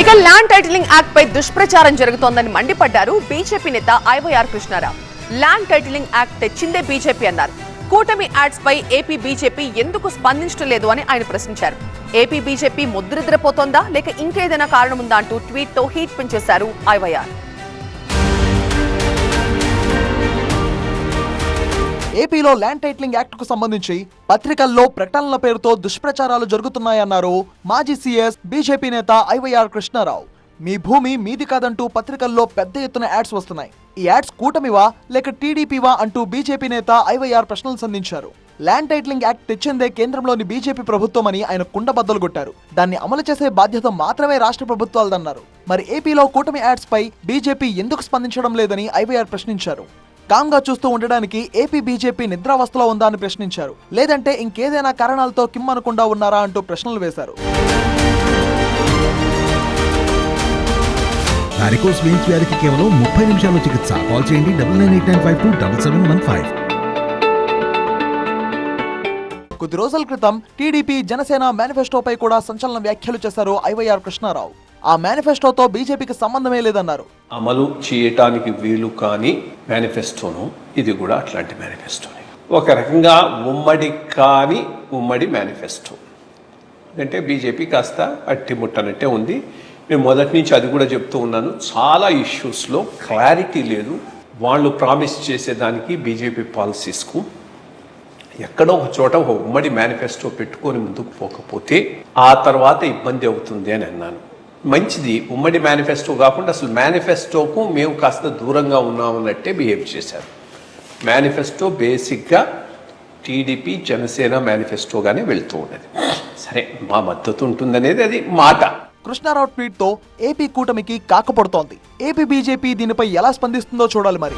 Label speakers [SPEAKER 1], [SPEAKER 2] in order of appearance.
[SPEAKER 1] ఇక land titling act పై దుష్ప్రచారం జరుగుతోందని మండిపడ్డారు బీజేపీ నేత IYR Krishna Rao. Land titling act తెచ్చిందే BJP అన్నారు. కూటమి యాడ్స్ పై ఏపీ బీజేపీ ఎందుకు స్పందించడం లేదు అని ఆయన ప్రశ్నించారు. ఏపీ బీజేపీ ముద్రనిద్రపోతోందా లేక ఇంకేదైనా కారణం ఉందా అంటూ ట్వీట్తో హీట్ పెంచేశారు ఐవైఆర్.
[SPEAKER 2] ఏపీలో ల్యాండ్ టైటిలింగ్ యాక్ట్కు సంబంధించి పత్రికల్లో ప్రకటనల పేరుతో దుష్ప్రచారాలు జరుగుతున్నాయన్నారు మాజీ సీఎస్ బీజేపీ నేత ఐవైఆర్ కృష్ణారావు. మీ భూమి మీది కాదంటూ పత్రికల్లో పెద్ద ఎత్తున యాడ్స్ వస్తున్నాయి. ఈ యాడ్స్ కూటమివా లేక టీడీపీవా అంటూ బీజేపీ నేత ఐవైఆర్ ప్రశ్నలు సంధించారు. ల్యాండ్ టైటిలింగ్ యాక్ట్ తెచ్చిందే కేంద్రంలోని బీజేపీ ప్రభుత్వమని ఆయన కుండబద్దలు కొట్టారు. దాన్ని అమలు చేసే బాధ్యత మాత్రమే రాష్ట్ర ప్రభుత్వాలదన్నారు. మరి ఏపీలో కూటమి యాడ్స్ పై బీజేపీ ఎందుకు స్పందించడం లేదని ఐవైఆర్ ప్రశ్నించారు. కామ్గా చూస్తూ ఉండడానికి ఏపీ బీజేపీ నిద్రావస్థలో ఉందా అని ప్రశ్నించారు. లేదంటే ఇంకేదైనా కారణాలతో కిమ్మనకుండా ఉన్నారా అంటూ ప్రశ్నలు వేశారు.
[SPEAKER 3] వారికోస్ వెయిన్స్ వ్యాధికి కేవలం ముప్పై నిమిషాల్లో చికిత్స. కాల్ చేయండి double nine eight nine five two double seven one five.
[SPEAKER 2] కొద్ది రోజుల క్రితం టీడీపీ జనసేన మేనిఫెస్టోపై కూడా సంచలన వ్యాఖ్యలు చేశారు ఐవైఆర్ కృష్ణారావు. ఆ మేనిఫెస్టోతో బీజేపీకి సంబంధమే లేదన్నారు.
[SPEAKER 4] అమలు చేయటానికి వీలు కాని మేనిఫెస్టోను ఇది కూడా అట్లాంటి మేనిఫెస్టోనే. ఒక రకంగా ఉమ్మడి కాని ఉమ్మడి మేనిఫెస్టో. అంటే బీజేపీ కాస్త అట్టిముట్టనట్టే ఉంది. నేను మొదటి నుంచి అది కూడా చెప్తూ ఉన్నాను. చాలా ఇష్యూస్లో క్లారిటీ లేదు. వాళ్ళు ప్రామిస్ చేసేదానికి బీజేపీ పాలసీస్కు. ఎక్కడో ఒక చోట ఒక ఉమ్మడి మేనిఫెస్టో పెట్టుకొని ముందుకు పోకపోతే ఆ తర్వాత ఇబ్బంది అవుతుంది అని అన్నాను. మంచిది. ఉమ్మడి మేనిఫెస్టో కాకుండా అసలు మేనిఫెస్టోకు మేము కాస్త దూరంగా ఉన్నామన్నట్టే బిహేవ్ చేశారు. మేనిఫెస్టో బేసిక్గా టీడీపీ జనసేన మేనిఫెస్టోగానే వెళ్తూ ఉన్నది. సరే మా మద్దతు ఉంటుందనేది అది మాట.
[SPEAKER 2] కృష్ణారావు ట్వీట్తో ఏపీ కూటమికి కాకపడుతోంది. ఏపీ బీజేపీ దీనిపై ఎలా స్పందిస్తుందో చూడాలి మరి.